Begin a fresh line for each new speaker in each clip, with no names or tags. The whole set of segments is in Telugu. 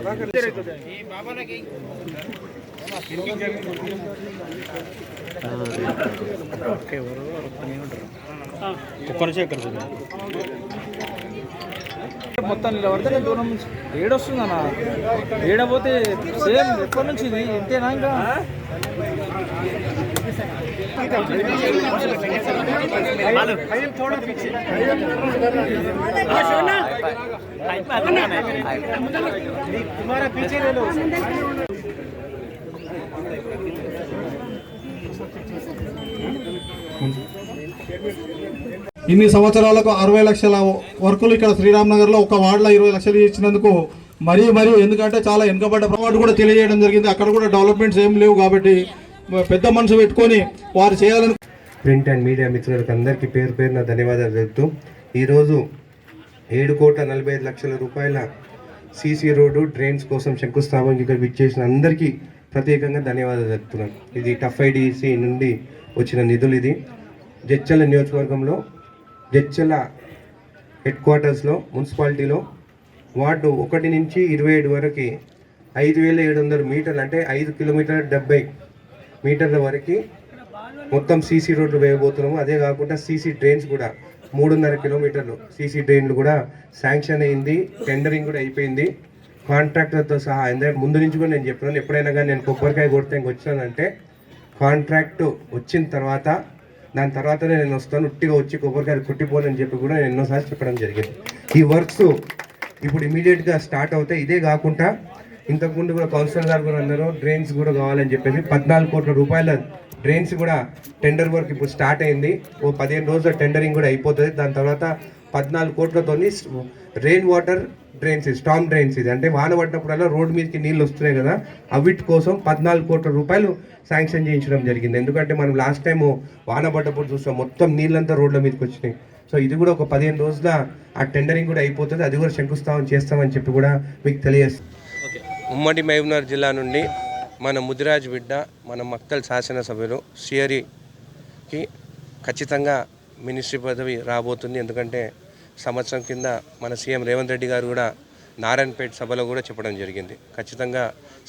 డ్రైనేజ్ సీసీ
మొత్తం ఇలా పడితే దూరం నుంచి ఏడొస్తుంది అన్న. ఏడపోతే సేమ్ ఎప్పటి నుంచి ఇది? ఇంతేనా ఇంకా?
ఇన్ని సంవత్సరాలకు అరవై లక్షల వర్కులు ఇక్కడ శ్రీరామ్ నగర్లో ఒక వార్డులో ఇరవై లక్షలు ఇచ్చినందుకు మరీ మరీ ఎందుకంటే చాలా వెనుకబడ్డ వార్డు కూడా తెలియజేయడం జరిగింది. అక్కడ కూడా డెవలప్మెంట్స్ ఏం లేవు కాబట్టి పెద్ద మనసు పెట్టుకొని వారు చేయాలని
ప్రింట్ అండ్ మీడియా మిత్రులకు అందరికీ పేరు పేరున ధన్యవాదాలు తెలుపుతూ ఈరోజు ఏడు కోట్ల నలభై ఐదు లక్షల రూపాయల సీసీ రోడ్డు డ్రైన్స్ కోసం శంకుస్థాపనకి ఇక్కడ విచ్చేసిన అందరికీ ప్రత్యేకంగా ధన్యవాదాలు తెలుపుతున్నాను ఇది టఫ్ ఐడిసి నుండి వచ్చిన నిధులు ఇది. జడ్చల నియోజకవర్గంలో జడ్చల హెడ్ క్వార్టర్స్లో మున్సిపాలిటీలో వార్డు ఒకటి నుంచి ఇరవై ఏడు వరకు ఐదు వేల ఏడు వందల మీటర్లు అంటే ఐదు కిలోమీటర్ డెబ్బై మీటర్ల వరకు మొత్తం సీసీ రోడ్లు వేయబోతున్నాము. అదే కాకుండా సీసీ డ్రైన్స్ కూడా మూడున్నర కిలోమీటర్లు సీసీ డ్రైన్లు కూడా శాంక్షన్ అయింది టెండరింగ్ కూడా అయిపోయింది. కాంట్రాక్టర్తో సహా ఎందుకంటే ముందు నుంచి కూడా నేను చెప్పినాను ఎప్పుడైనా కానీ నేను కొబ్బరికాయ కొడితే వచ్చానంటే కాంట్రాక్ట్ వచ్చిన తర్వాత దాని తర్వాతనే నేను వస్తాను ఉట్టిగా వచ్చి కొబ్బరికాయలు కొట్టిపోనని చెప్పి కూడా నేను ఎన్నోసార్లు చెప్పడం జరిగింది. ఈ వర్క్స్ ఇప్పుడు ఇమీడియట్గా స్టార్ట్ అవుతాయి. ఇదే కాకుండా ఇంతకుముందు కూడా కౌన్సిలర్ గారు కూడా అన్నారు డ్రైన్స్ కూడా కావాలని చెప్పేసి పద్నాలుగు కోట్ల రూపాయల డ్రైన్స్ కూడా టెండర్ వర్క్ ఇప్పుడు స్టార్ట్ అయింది. ఓ పదిహేను రోజుల టెండరింగ్ కూడా అయిపోతుంది. దాని తర్వాత పద్నాలుగు కోట్లతో rain water drains storm drains ఇది. అంటే వాన పడ్డప్పుడల్లా రోడ్ మీదకి నీళ్ళు వస్తున్నాయి కదా అవిటి కోసం పద్నాలుగు కోట్ల రూపాయలు శాంక్షన్ చేయించడం జరిగింది. ఎందుకంటే మనం లాస్ట్ టైం వాన పడ్డప్పుడు చూస్తాం మొత్తం నీళ్ళంతా రోడ్ల మీదకి వచ్చినాయి. సో ఇది కూడా ఒక పదిహేను రోజుల ఆ టెండరింగ్ కూడా అయిపోతుంది. అది కూడా శంకుస్థాపన చేస్తామని చెప్పి కూడా మీకు తెలియజేస్తుంది
ఉమ్మడి మహబూబ్నగర్ జిల్లా నుండి మన ముదిరాజ్ బిడ్డ మన మక్తల్ శాసనసభ్యులు సియరికి ఖచ్చితంగా మినిస్ట్రీ పదవి రాబోతుంది. ఎందుకంటే సంవత్సరం కింద మన సీఎం రేవంత్ రెడ్డి గారు కూడా నారాయణపేట సభలో కూడా చెప్పడం జరిగింది. ఖచ్చితంగా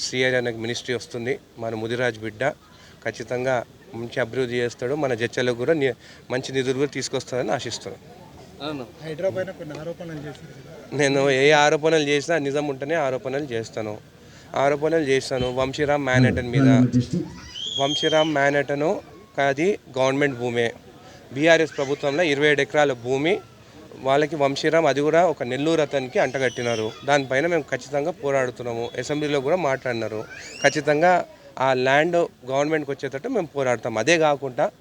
సిఆర్ అనే మినిస్ట్రీ వస్తుంది. మన ముదిరాజ్ బిడ్డ ఖచ్చితంగా మంచి అభివృద్ధి చేస్తాడు. మన జడ్చలకు కూడా మంచి నిధులు కూడా తీసుకొస్తాడని ఆశిస్తున్నాను నేను ఏ ఆరోపణలు చేసినా నిజం ఉంటేనే ఆరోపణలు చేస్తాను. ఆరోపణలు చేస్తాను. వంశీరామ్ మ్యానటన్ మీద. వంశీరామ్ మ్యానటను అది గవర్నమెంట్ భూమే. బీఆర్ఎస్ ప్రభుత్వంలో ఇరవై ఏడు ఎకరాల భూమి వాళ్ళకి వంశీరామ్ అది కూడా ఒక నెల్లూరు అతనికి అంటగట్టినారు. దానిపైన మేము ఖచ్చితంగా పోరాడుతున్నాము. అసెంబ్లీలో కూడా మాట్లాడినారు. ఖచ్చితంగా ఆ ల్యాండ్ గవర్నమెంట్కి వచ్చేటట్టు మేము పోరాడతాం. అదే కాకుండా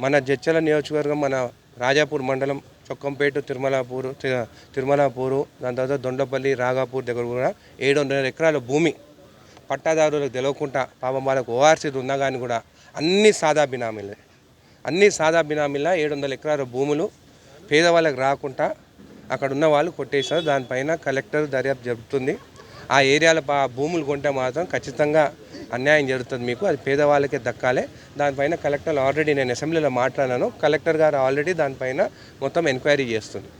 మన జడ్చల నియోజకవర్గం మన రాజాపూర్ మండలం చొక్కంపేట తిరుమలాపూర్ తిరుమలాపూరు దాని తర్వాత దొండపల్లి రాగాపూర్ దగ్గర కూడా ఏడు వందల ఎకరాల భూమి పట్టాదారులకు తెలవకుండా పాపం వాళ్ళకు ఓఆర్సీ ఉన్నా కానీ కూడా అన్ని సాదా బినామీలే. అన్ని సాదా బినామీల ఏడు వందల ఎకరాల భూములు పేదవాళ్ళకి రాకుండా అక్కడ ఉన్న వాళ్ళు కొట్టేశారు. దానిపైన కలెక్టర్ దర్యాప్తు జరుపుతుంది. ఆ ఏరియాలో పా భూములు కొంటే మాత్రం ఖచ్చితంగా అన్యాయం జరుగుతుంది మీకు అది పేదవాళ్ళకే దక్కాలి. దానిపైన కలెక్టర్ ఆల్రెడీ నేను అసెంబ్లీలో మాట్లాడాను. కలెక్టర్ గారు ఆల్రెడీ దానిపైన మొత్తం ఎంక్వైరీ చేస్తుంది.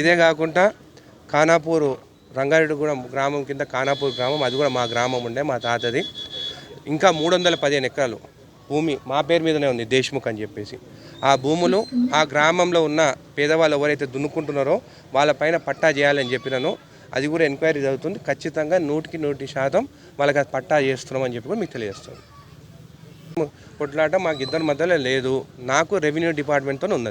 ఇదే కాకుండా ఖానాపూర్ రంగారెడ్డిగూడెం గ్రామం కింద ఖానాపూర్ గ్రామం అది కూడా మా గ్రామం ఉండే మా తాతది. ఇంకా మూడు వందల పదిహేను ఎకరాలు భూమి మా పేరు మీదనే ఉంది దేశ్ముఖ్ అని చెప్పేసి. ఆ భూములు ఆ గ్రామంలో ఉన్న పేదవాళ్ళు ఎవరైతే దున్నుకుంటున్నారో వాళ్ళపైన పట్టా చేయాలని చెప్పినాను. అది కూడా ఎంక్వైరీ జరుగుతుంది. ఖచ్చితంగా నూటికి నూటి శాతం వాళ్ళకి అది పట్టా చేస్తున్నామని చెప్పి కూడా మీకు తెలియజేస్తుంది. కొట్లాట మాకు ఇద్దరి మధ్యలో లేదు. నాకు రెవెన్యూ డిపార్ట్మెంట్తో ఉన్నది.